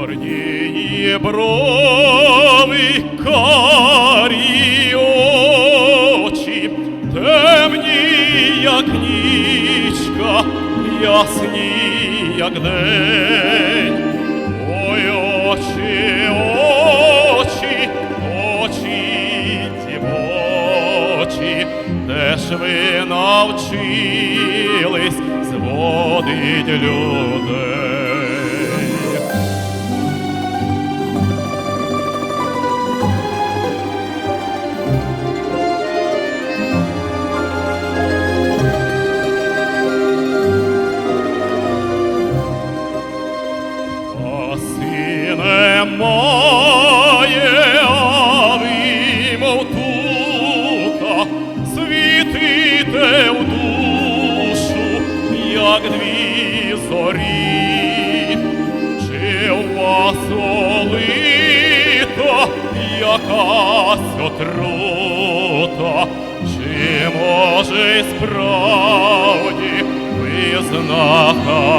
Чорні брови, карі очі, темні, як нічка, ясні, як день. Ой, очі, очі, очі дівочі, де ж ви навчились зводить людей? А ви, мов тука, світите в душу, як дві зорі. Чи у вас олита якась отрута, чи може справді ви знахарі?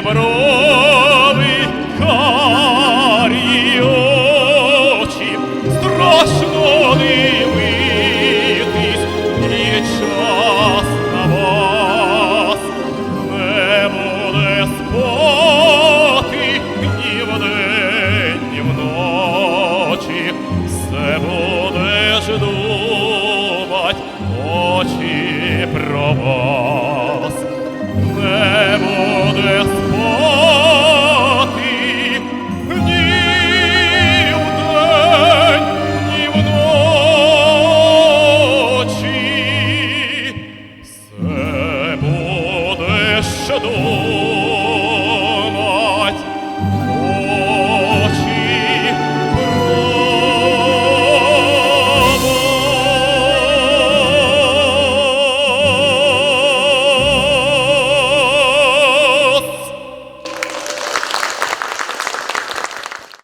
Брови, карі очі, страшно дивитись, і час на вас. Не буде спати ні вдень, ні вночі, все будеш думать, очі про вас вночі.